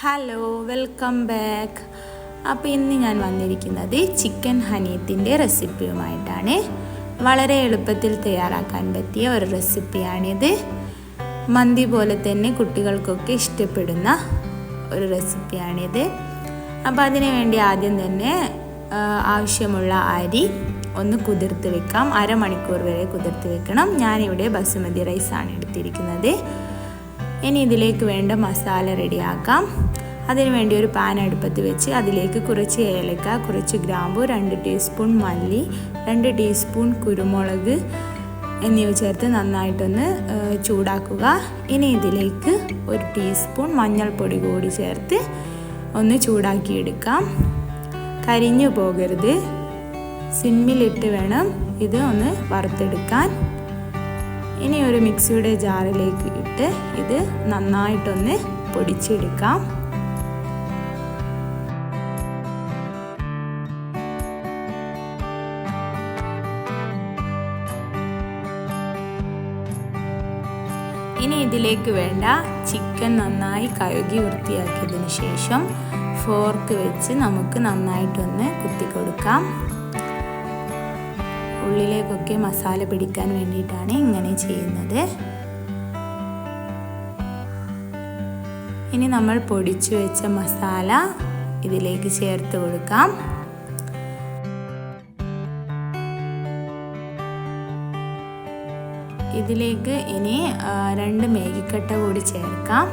Hello welcome back അപ്പോൾ ഇന്ന് ഞാൻ വന്നിരിക്കുന്നത് ചിക്കൻ ഹനീത്തിന്റെ റെസിപ്പിയുമായിട്ടാണ് വളരെ എളുപ്പത്തിൽ തയ്യാറാക്കാൻ പറ്റിയ ഒരു റെസിപ്പിയാണിത് മന്തി പോലെ തന്നെ കുട്ടികൾക്കൊക്കെ ഇഷ്ടപ്പെടുന്ന ഒരു റെസിപ്പിയാണിത് അപ്പോൾ അതിന് വേണ്ടി ആദ്യം തന്നെ ആവശ്യമുള്ള അരി ഒന്ന് കുതിർത്ത് വെക്കാം. അരമണിക്കൂർ വരെ കുതിർത്ത് വെക്കണം. ഞാനിവിടെ ബസുമതി റൈസാണ് എടുത്തിരിക്കുന്നത്. ഇനി ഇതിലേക്ക് വേണ്ട മസാല റെഡിയാക്കാം അതിന് വേണ്ടി ഒരു പാൻ അടുപ്പത്ത് വെച്ച് അതിലേക്ക് കുറച്ച് ഏലക്ക കുറച്ച് ഗ്രാമ്പു രണ്ട് ടീസ്പൂൺ മല്ലി രണ്ട് ടീസ്പൂൺ കുരുമുളക് എന്നിവ ചേർത്ത് നന്നായിട്ടൊന്ന് ചൂടാക്കുക. ഇനി ഇതിലേക്ക് ഒരു ടീസ്പൂൺ മഞ്ഞൾപ്പൊടി കൂടി ചേർത്ത് ഒന്ന് ചൂടാക്കിയെടുക്കാം. കരിഞ്ഞു പോകരുത്. സിമ്മിലിട്ട് വേണം ഇത് ഒന്ന് വറുത്തെടുക്കാൻ. ഇനി ഒരു മിക്സിയുടെ ജാറിലേക്ക് ഇട്ട് ഇത് നന്നായിട്ടൊന്ന് പൊടിച്ചെടുക്കാം. ഇനി ഇതിലേക്ക് വേണ്ട ചിക്കൻ നന്നായി കഴുകി വൃത്തിയാക്കിയതിന് ശേഷം ഫോർക്ക് വെച്ച് നമുക്ക് നന്നായിട്ടൊന്ന് കുത്തി കൊടുക്കാം ഉള്ളിലേക്കൊക്കെ മസാല പിടിക്കാൻ വേണ്ടിയിട്ടാണ് ഇങ്ങനെ ചെയ്യുന്നത്. ഇനി നമ്മൾ പൊടിച്ചു വെച്ച മസാല ഇതിലേക്ക് ചേർത്ത് കൊടുക്കാം. ഇതിലേക്ക് ഇനി രണ്ട് മേഗിക്കട്ട കൂടി ചേർക്കാം.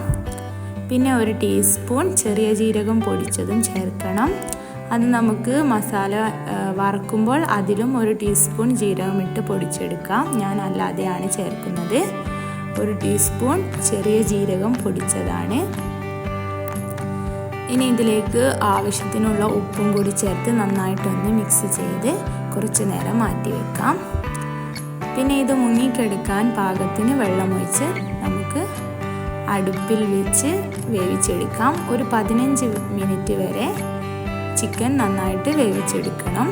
പിന്നെ ഒരു ടീസ്പൂൺ ചെറിയ ജീരകം പൊടിച്ചതും ചേർക്കണം. അത് നമുക്ക് മസാല വറക്കുമ്പോൾ അതിലും ഒരു ടീസ്പൂൺ ജീരകം ഇട്ട് പൊടിച്ചെടുക്കാം. ഞാൻ അല്ലാതെയാണ് ചേർക്കുന്നത്. ഒരു ടീസ്പൂൺ ചെറിയ ജീരകം പൊടിച്ചതാണ്. ഇനി ഇതിലേക്ക് ആവശ്യത്തിനുള്ള ഉപ്പും കൂടി ചേർത്ത് നന്നായിട്ടൊന്ന് മിക്സ് ചെയ്ത് കുറച്ച് നേരം മാറ്റി വെക്കാം പിന്നെ ഇത് മുങ്ങിക്കെടുക്കാൻ പാകത്തിന് വെള്ളമൊഴിച്ച് നമുക്ക് അടുപ്പിൽ വെച്ച് വേവിച്ചെടുക്കാം. ഒരു പതിനഞ്ച് മിനിറ്റ് വരെ ചിക്കൻ നന്നായിട്ട് വേവിച്ചെടുക്കണം.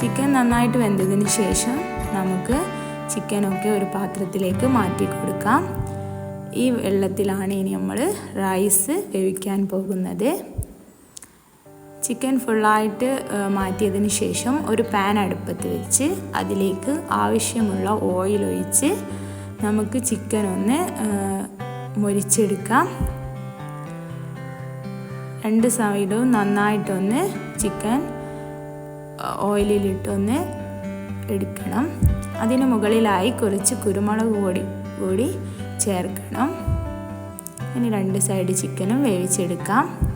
ചിക്കൻ നന്നായിട്ട് വെന്തതിന് ശേഷം നമുക്ക് ചിക്കനൊക്കെ ഒരു പാത്രത്തിലേക്ക് മാറ്റി കൊടുക്കാം. ഈ വെള്ളത്തിലാണ് ഇനി നമ്മൾ റൈസ് വേവിക്കാൻ പോകുന്നത്. ചിക്കൻ ഫുള്ളായിട്ട് മാറ്റിയതിന് ശേഷം ഒരു പാൻ അടുപ്പത്ത് വെച്ച് അതിലേക്ക് ആവശ്യമുള്ള ഓയിൽ ഒഴിച്ച് നമുക്ക് ചിക്കൻ ഒന്ന് മുരിച്ചെടുക്കാം. രണ്ട് സൈഡും നന്നായിട്ടൊന്ന് ചിക്കൻ ഓയിലിലിട്ടൊന്ന് എടുക്കണം. അതിന് മുകളിലായി കുറച്ച് കുരുമുളക് പൊടി കൂടി ചേർക്കണം. ഇനി രണ്ട് സൈഡ് ചിക്കനും വേവിച്ചെടുക്കാം.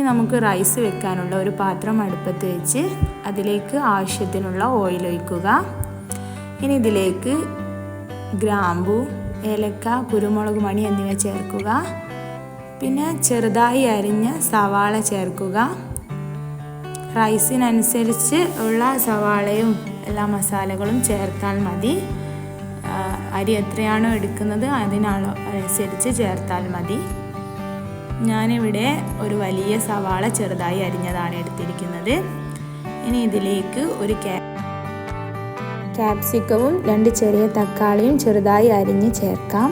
ഇനി നമുക്ക് റൈസ് വെക്കാനുള്ള ഒരു പാത്രം അടുപ്പത്ത് വെച്ച് അതിലേക്ക് ആവശ്യത്തിനുള്ള ഓയിൽ ഒഴിക്കുക. ഇനി ഇതിലേക്ക് ഗ്രാമ്പു ഏലക്ക കുരുമുളക് മണി എന്നിവ ചേർക്കുക. പിന്നെ ചെറുതായി അരിഞ്ഞ സവാള ചേർക്കുക. റൈസിനനുസരിച്ച് ഉള്ള സവാളയും എല്ലാ മസാലകളും ചേർത്താൽ മതി. അരി എത്രയാണോ എടുക്കുന്നത് അതിനാളോ അനുസരിച്ച് ചേർത്താൽ മതി. ഞാനിവിടെ ഒരു വലിയ സവാള ചെറുതായി അരിഞ്ഞതാണ് എടുത്തിരിക്കുന്നത്. ഇനി ഇതിലേക്ക് ഒരു ക്യാ ക്യാപ്സിക്കവും രണ്ട് ചെറിയ തക്കാളിയും ചെറുതായി അരിഞ്ഞ് ചേർക്കാം.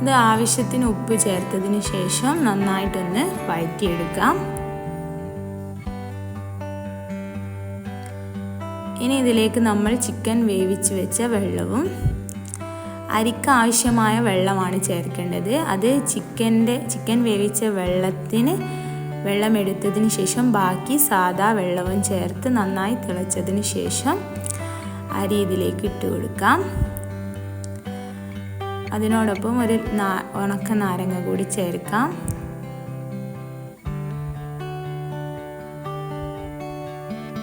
ഇത് ആവശ്യത്തിന് ഉപ്പ് ചേർത്തതിന് ശേഷം നന്നായിട്ടൊന്ന് വഴറ്റിയെടുക്കാം. ഇനി ഇതിലേക്ക് നമ്മൾ ചിക്കൻ വേവിച്ച് വെച്ച വെള്ളവും അരിക്ക് ആവശ്യമായ വെള്ളമാണ് ചേർക്കേണ്ടത്. അത് ചിക്കന്റെ ചിക്കൻ വേവിച്ച വെള്ളത്തിന് വെള്ളമെടുത്തതിന് ശേഷം ബാക്കി സാദാ വെള്ളവും ചേർത്ത് നന്നായി തിളച്ചതിന് ശേഷം അരി ഇതിലേക്ക് ഇട്ട് കൊടുക്കാം. അതിനോടൊപ്പം ഒരു ഉണക്ക നാരങ്ങ കൂടി ചേർക്കാം.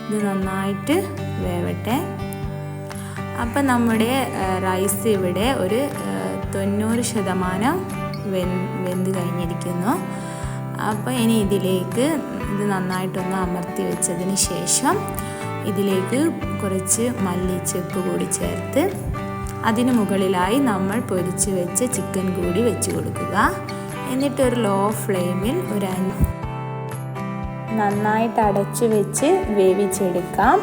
ഇത് നന്നായിട്ട് വേവട്ടെ. അപ്പം നമ്മുടെ റൈസ് ഇവിടെ ഒരു തൊണ്ണൂറ് ശതമാനം വെന്ത് കഴിഞ്ഞിരിക്കുന്നു. അപ്പോൾ ഇനി ഇതിലേക്ക് ഇത് നന്നായിട്ടൊന്ന് അമർത്തി വെച്ചതിന് ശേഷം ഇതിലേക്ക് കുറച്ച് മല്ലിച്ചെപ്പ് കൂടി ചേർത്ത് അതിന് മുകളിലായി നമ്മൾ പൊരിച്ച് വെച്ച ചിക്കൻ കൂടി വെച്ച് കൊടുക്കുക. എന്നിട്ടൊരു ലോ ഫ്ലെയിമിൽ ഒരു നന്നായിട്ട് അടച്ചു വെച്ച് വേവിച്ചെടുക്കാം.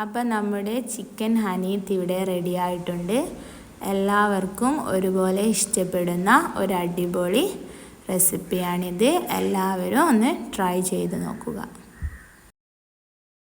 അപ്പം നമ്മുടെ ചിക്കൻ ഹനീത്ത് ഇവിടെ റെഡി ആയിട്ടുണ്ട്. എല്ലാവർക്കും ഒരുപോലെ ഇഷ്ടപ്പെടുന്ന ഒരു അടിപൊളി റെസിപ്പിയാണിത് എല്ലാവരും ഒന്ന് ട്രൈ ചെയ്ത് നോക്കുക.